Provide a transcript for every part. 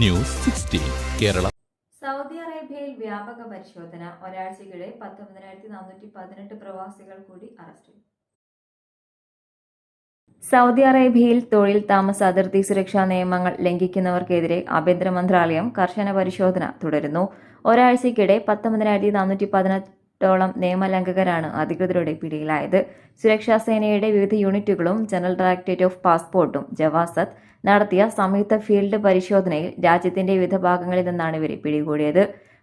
News sixteen Kerala. Saudi അറേബ്യയിൽ വ്യാപക പരിശോധന. ഒരാഴ്ചയ്ക്കിടെ പത്തൊമ്പതിനായിരത്തി നാനൂറ്റി പതിനെട്ട് പ്രവാസികൾ കൂടി അറസ്റ്റിൽ സൗദി അറേബ്യയിൽ തൊഴിൽ താമസ അതിർത്തി സുരക്ഷാ നിയമങ്ങൾ ലംഘിക്കുന്നവർക്കെതിരെ ആഭ്യന്തര മന്ത്രാലയം കർശന പരിശോധന തുടരുന്നു. ഒരാഴ്ചയ്ക്കിടെ പത്തൊമ്പതിനായിരത്തി നാനൂറ്റി പതിനെട്ടോളം നിയമലംഘകരാണ് അധികൃതരുടെ പിടിയിലായത്. സുരക്ഷാ സേനയുടെ വിവിധ യൂണിറ്റുകളും ജനറൽ ഡയറക്ടറേറ്റ് ഓഫ് പാസ്പോർട്ടും ജവാസത്ത് നടത്തിയ സംയുക്ത ഫീൽഡ് പരിശോധനയിൽ രാജ്യത്തിന്റെ വിവിധ ഭാഗങ്ങളിൽ നിന്നാണ് ഇവരെ പിടികൂടിയത്.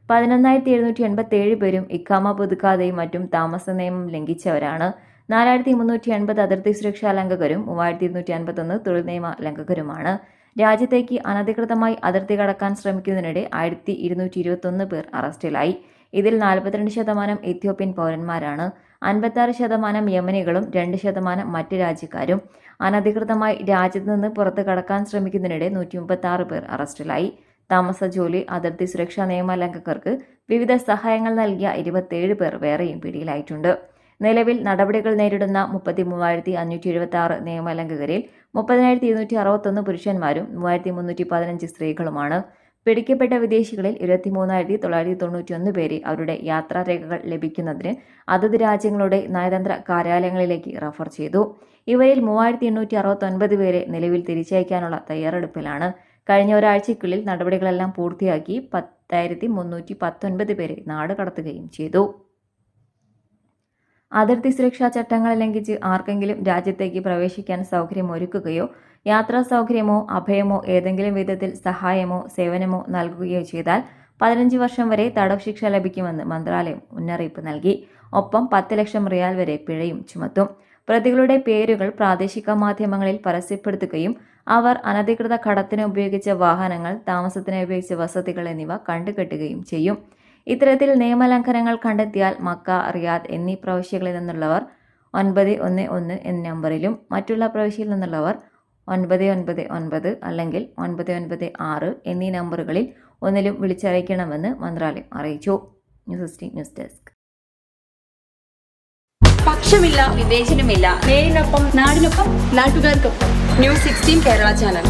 പതിനൊന്നായിരത്തി എഴുന്നൂറ്റി എൺപത്തി ഏഴ് പേരും ഇക്കാമ പുതുക്കാതെയും മറ്റും താമസ നിയമം ലംഘിച്ചവരാണ്. നാലായിരത്തി മുന്നൂറ്റി എൺപത് അതിർത്തി സുരക്ഷാ ലംഘകരും മൂവായിരത്തി ഇരുന്നൂറ്റി അൻപത്തൊന്ന് തൊഴിൽ നിയമ ലംഘകരുമാണ്. രാജ്യത്തേക്ക് അനധികൃതമായി അതിർത്തി കടക്കാൻ ശ്രമിക്കുന്നതിനിടെ ആയിരത്തി ഇരുന്നൂറ്റി ഇരുപത്തൊന്ന് പേർ അറസ്റ്റിലായി. ഇതിൽ നാൽപ്പത്തിരണ്ട് ശതമാനം എത്യോപ്യൻ പൗരന്മാരാണ് അൻപത്താറ് ശതമാനം യമനികളും രണ്ട് ശതമാനം മറ്റ് രാജ്യക്കാരും. അനധികൃതമായി രാജ്യത്ത് നിന്ന് പുറത്ത് കടക്കാൻ ശ്രമിക്കുന്നതിനിടെ നൂറ്റി മുപ്പത്തി ആറ് പേർ അറസ്റ്റിലായി. താമസ ജോലി അതിർത്തി സുരക്ഷാ നിയമ ലംഘകർക്ക് വിവിധ സഹായങ്ങൾ നൽകിയ ഇരുപത്തിയേഴ് പേർ വേറെയും പിടിയിലായിട്ടുണ്ട്. നിലവിൽ നടപടികൾ നേരിടുന്ന മുപ്പത്തി മൂവായിരത്തി അഞ്ഞൂറ്റി എഴുപത്തി ആറ് നിയമലംഘകരിൽ മുപ്പതിനായിരത്തി ഇരുന്നൂറ്റി അറുപത്തൊന്ന് പുരുഷന്മാരും മൂവായിരത്തി മുന്നൂറ്റി പതിനഞ്ച് സ്ത്രീകളുമാണ്. പിടിക്കപ്പെട്ട വിദേശികളിൽ ഇരുപത്തിമൂന്നായിരത്തി തൊള്ളായിരത്തി തൊണ്ണൂറ്റിയൊന്ന് പേരെ അവരുടെ യാത്രാരേഖകൾ ലഭിക്കുന്നതിന് അതത് രാജ്യങ്ങളുടെ നയതന്ത്ര കാര്യാലയങ്ങളിലേക്ക് റഫർ ചെയ്തു. ഇവരിൽ മൂവായിരത്തി എണ്ണൂറ്റി അറുപത്തൊൻപത് പേരെ നിലവിൽ തിരിച്ചയക്കാനുള്ള തയ്യാറെടുപ്പിലാണ്. കഴിഞ്ഞ ഒരാഴ്ചയ്ക്കുള്ളിൽ നടപടികളെല്ലാം പൂർത്തിയാക്കി പത്തായിരത്തി മുന്നൂറ്റി പത്തൊൻപത് പേരെ നാട് കടത്തുകയും ചെയ്തു. അതിർത്തി സുരക്ഷാ ചട്ടങ്ങൾ ലംഘിച്ച് ആർക്കെങ്കിലും രാജ്യത്തേക്ക് പ്രവേശിക്കാൻ സൗകര്യമൊരുക്കുകയോ യാത്രാ സൗകര്യമോ അഭയമോ ഏതെങ്കിലും വിധത്തിൽ സഹായമോ സേവനമോ നൽകുകയോ ചെയ്താൽ പതിനഞ്ച് വർഷം വരെ തടവ് ശിക്ഷ ലഭിക്കുമെന്ന് മന്ത്രാലയം മുന്നറിയിപ്പ് നൽകി. ഒപ്പം പത്ത് ലക്ഷം റിയാൽ വരെ പിഴയും ചുമത്തും. പ്രതികളുടെ പേരുകൾ പ്രാദേശിക മാധ്യമങ്ങളിൽ പരസ്യപ്പെടുത്തുകയും അവർ അനധികൃത കടത്തിന് ഉപയോഗിച്ച വാഹനങ്ങൾ താമസത്തിന് ഉപയോഗിച്ച വസതികൾ എന്നിവ കണ്ടുകെട്ടുകയും ചെയ്യും. ഇത്തരത്തിൽ നിയമലംഘനങ്ങൾ കണ്ടെത്തിയാൽ മക്ക റിയാദ് എന്നീ പ്രവിശ്യകളിൽ നിന്നുള്ളവർ ഒൻപത് ഒന്ന് ഒന്ന് എന്ന നമ്പറിലും മറ്റുള്ള പ്രവിശ്യയിൽ നിന്നുള്ളവർ ഒൻപത് ഒൻപത് ഒൻപത് അല്ലെങ്കിൽ ഒൻപത് ഒൻപത് ആറ് എന്നീ നമ്പറുകളിൽ ഒന്നിലും വിളിച്ചറിയിക്കണമെന്ന് മന്ത്രാലയം അറിയിച്ചു. News news desk. പക്ഷമില്ല വിവേചനമില്ല. നേരിനൊപ്പം നാടിനൊപ്പം നാട്ടുകാർക്കൊപ്പം. News sixteen Kerala channel.